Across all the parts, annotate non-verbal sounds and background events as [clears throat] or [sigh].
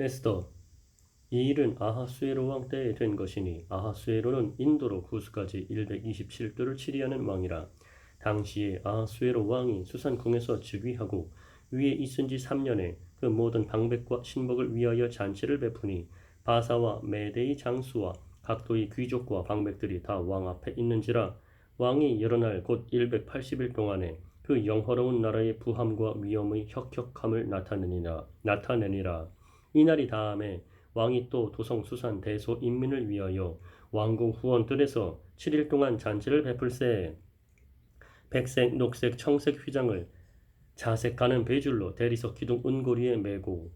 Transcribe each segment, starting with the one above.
에스더 이 일은 아하수에로 왕 때에 된 것이니 아하수에로는 인도로 구수까지 127도를 치리하는 왕이라. 당시에 아하수에로 왕이 수산궁에서 즉위하고 위에 있은 지 3년에 그 모든 방백과 신복을 위하여 잔치를 베푸니 바사와 메대의 장수와 각도의 귀족과 방백들이 다 왕 앞에 있는지라 왕이 여러 날 곧 180일 동안에 그 영화로운 나라의 부함과 위엄의 혁혁함을 나타내니라 나타내니라 이날이 다음에 왕이 또 도성 수산 대소 인민을 위하여 왕궁 후원들에서 7일 동안 잔치를 베풀세. 백색, 녹색, 청색 휘장을 자색하는 배줄로 대리석 기둥 은고리에 매고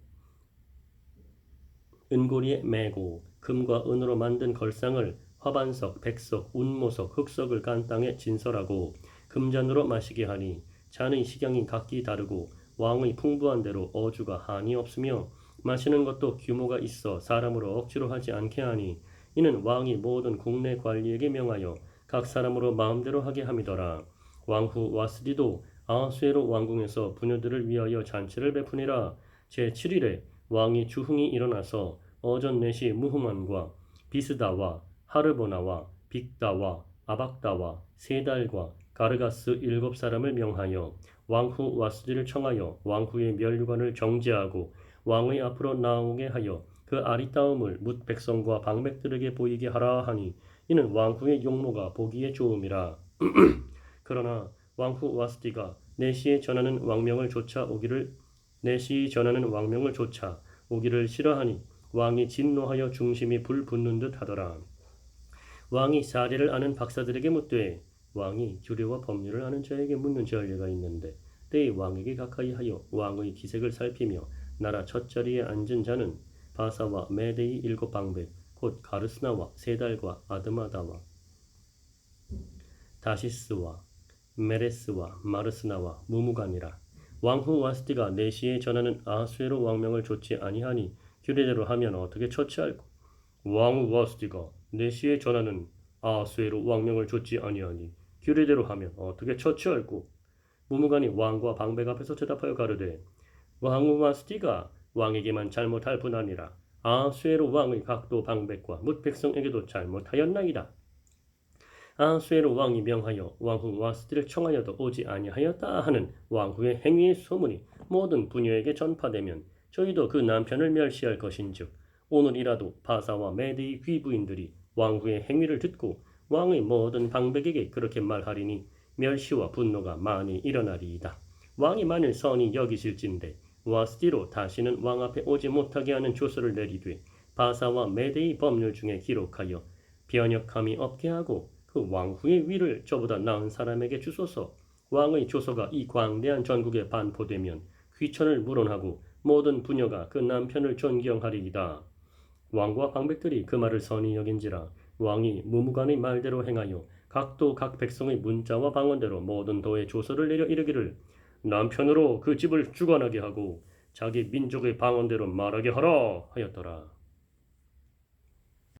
은고리에 매고 금과 은으로 만든 걸상을 화반석, 백석, 운모석, 흑석을 간 땅에 진설하고 금잔으로 마시게 하니 잔의 식양이 각기 다르고 왕의 풍부한 대로 어주가 한이 없으며 마시는 것도 규모가 있어 사람으로 억지로 하지 않게 하니 이는 왕이 모든 국내 관리에게 명하여 각 사람으로 마음대로 하게 함이더라. 왕후 와스디도 아하수에로 왕궁에서 부녀들을 위하여 잔치를 베푸니라. 제 7일에 왕이 주흥이 일어나서 어전 내시 무후만과 비스다와 하르보나와 빅다와 아박다와 세달과 가르가스 일곱 사람을 명하여 왕후 와스디를 청하여 왕후의 멸류관을 정제하고 왕의 앞으로 나오게 하여 그 아리따움을 뭇 백성과 방백들에게 보이게 하라 하니 이는 왕후의 용모가 보기에 좋음이라. [clears throat] 그러나 왕후 와스디가 내시에 전하는 왕명을 조차 오기를 내시 전하는 왕명을 조차 오기를 싫어하니 왕이 진노하여 중심이 불 붙는 듯 하더라. 왕이 사례를 아는 박사들에게 묻되 왕이 규례와 법률을 아는 자에게 묻는 전례가 있는데 때의 왕에게 가까이 하여 왕의 기색을 살피며 나라 첫자리에 앉은 자는 바사와 메데이 일곱 방백 곧 가르스나와 세달과 아드마다와 다시스와 메레스와 마르스나와 무무간이라. 왕후 와스티가 내시에 전하는 아수에로 왕명을 좇지 아니하니 규례대로 하면 어떻게 처치할꼬? 왕후 와스티가 내시에 전하는 아수에로 왕명을 좇지 아니하니 규례대로 하면 어떻게 처치할꼬? 무무간이 왕과 방백 앞에서 대답하여 가르되 왕후 와 스티가 왕에게만 잘못할 뿐 아니라 아수에로 왕의 각도 방백과 뭇 백성에게도 잘못하였나이다. 아수에로 왕이 명하여 왕후 와 스티를 청하여도 오지 아니하였다 하는 왕후의 행위의 소문이 모든 부녀에게 전파되면 저희도 그 남편을 멸시할 것인즉 오늘이라도 바사와 메드의 귀부인들이 왕후의 행위를 듣고 왕의 모든 방백에게 그렇게 말하리니 멸시와 분노가 많이 일어나리이다. 왕이 만일 선이 여기실진데 와스티로 다시는 왕 앞에 오지 못하게 하는 조서를 내리되 바사와 메데의 법률 중에 기록하여 변역함이 없게 하고 그 왕후의 위를 저보다 나은 사람에게 주소서 왕의 조서가 이 광대한 전국에 반포되면 귀천을 물어하고 모든 부녀가 그 남편을 존경하리이다. 왕과 방백들이 그 말을 선히 여긴지라 왕이 무무간의 말대로 행하여 각도 각 백성의 문자와 방언대로 모든 도에 조서를 내려 이르기를 남편으로 그 집을 주관하게 하고 자기 민족의 방언대로 말하게 하라 하였더라.